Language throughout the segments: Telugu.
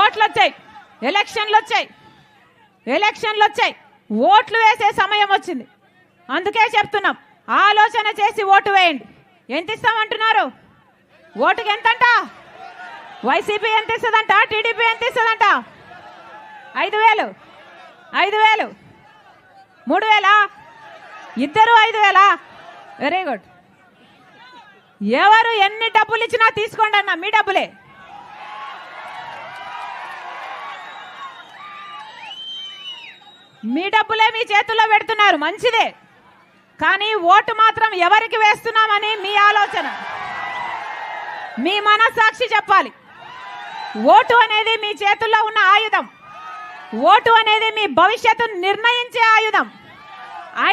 ఓట్లు వచ్చాయి ఎలక్షన్లు వచ్చాయి ఎలక్షన్లు వచ్చాయి ఓట్లు వేసే సమయం వచ్చింది. అందుకే చెప్తున్నాం ఆలోచన చేసి ఓటు వేయండి. ఎంత ఇస్తామంటున్నారు? ఓటుకి ఎంతంట? వైసీపీ ఎంత ఇస్తుందంట? టీడీపీ ఎంత ఇస్తుందంట? ఐదు వేలు. ఐదు వేలు. మూడు వేలా? ఇద్దరు ఐదు వేలా? Very good. ఎవరు ఎన్ని డబ్బులు ఇచ్చినా తీసుకోండి అన్న మీ డబ్బులే. మీ డబ్బులే మీ చేతుల్లో పెడుతున్నారు మంచిదే. కానీ ఓటు మాత్రం ఎవరికి వేస్తున్నామని మీ ఆలోచన. మీ మనస్సాక్షి చెప్పాలి. ఓటు అనేది మీ చేతుల్లో ఉన్న ఆయుధం. ఓటు అనేది మీ భవిష్యత్తును నిర్ణయించే ఆయుధం.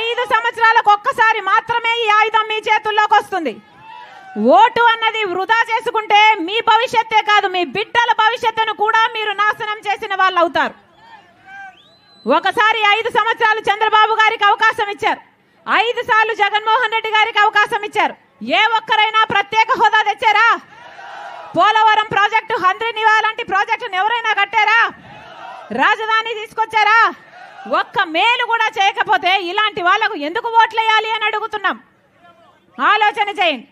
ఐదు సంవత్సరాలకు ఒక్కసారి మాత్రమే ఈ ఆయుధం మీ చేతుల్లోకి వస్తుంది. ఓటు అన్నది వృధా చేసుకుంటే మీ భవిష్యత్తే కాదు మీ బిడ్డల భవిష్యత్తును కూడా మీరు నాశనం చేసిన వాళ్ళు అవుతారు ఒకసారి ఐదు సంవత్సరాలు చంద్రబాబు గారికి అవకాశం ఇచ్చారు. ఐదు సార్లు జగన్మోహన్ రెడ్డి గారికి అవకాశం ఇచ్చారు. ఏ ఒక్కరైనా ప్రత్యేక హోదా తెచ్చారా? పోలవరం ప్రాజెక్టు హంద్రినివా లాంటి ప్రాజెక్టును ఎవరైనా కట్టారా? రాజధాని తీసుకొచ్చారా? ఒక్క మేలు కూడా చేయకపోతే ఇలాంటి వాళ్ళకు ఎందుకు ఓట్లేయాలి అని అడుగుతున్నాం. ఆలోచన చేయండి.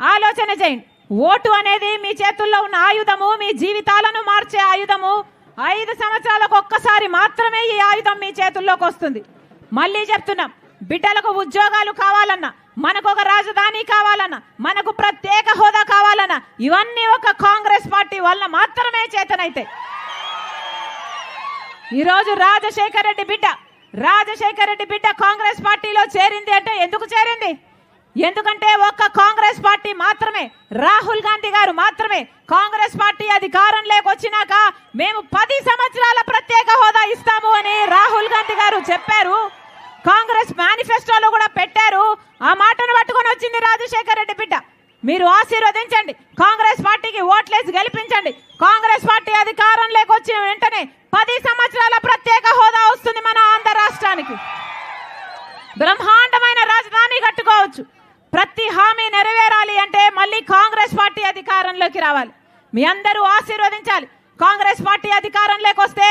ఆలోచన చేయండి. ఓటు అనేది మీ చేతుల్లో ఉన్న ఆయుధము మీ జీవితాలను మార్చే ఆయుధము ఐదు సంవత్సరాలకు ఒక్కసారి మాత్రమే ఈ ఆయుధం మీ చేతుల్లోకి వస్తుంది. మళ్ళీ చెప్తున్నాం బిడ్డలకు ఉద్యోగాలు కావాలన్నా మనకు ఒక రాజధాని కావాలన్నా మనకు ప్రత్యేక హోదా కావాలన్నా ఇవన్నీ ఒక కాంగ్రెస్ పార్టీ వల్ల మాత్రమే చేతనైతే ఈరోజు రాజశేఖర రెడ్డి బిడ్డ రాజశేఖర రెడ్డి బిడ్డ కాంగ్రెస్ పార్టీలో చేరింది అంటే ఎందుకు చేరింది? ఎందుకంటే ఒక్క కాంగ్రెస్ పార్టీ మాత్రమే రాహుల్ గాంధీ గారు మాత్రమే కాంగ్రెస్ పార్టీ అధికారం లేకొచ్చినాక మేము పది సంవత్సరాల ప్రత్యేక హోదా ఇస్తాము అని రాహుల్ గాంధీ గారు చెప్పారు. కాంగ్రెస్ మేనిఫెస్టోలో కూడా పెట్టారు. ఆ మాటను పట్టుకొని వచ్చింది రాజశేఖర్ రెడ్డి బిడ్డ. మీరు ఆశీర్వదించండి. కాంగ్రెస్ పార్టీకి ఓట్లేసి గెలిపించండి. కాంగ్రెస్ పార్టీ అధికారం లేకొచ్చిన వెంటనే పది సంవత్సరాల ప్రత్యేక హోదా వస్తుంది మన ఆంధ్ర రాష్ట్రానికి. బ్రహ్మాండమైన రాజధాని కట్టుకోవచ్చు. ప్రతి హామీ నెరవేరాలి అంటే మళ్ళీ కాంగ్రెస్ పార్టీ అధికారంలోకి రావాలి. మీ అందరూ ఆశీర్వదించాలి. కాంగ్రెస్ పార్టీ అధికారంలోకి వస్తే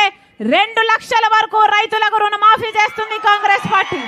రెండు లక్షల వరకు రైతులకు రుణమాఫీ చేస్తుంది కాంగ్రెస్ పార్టీ.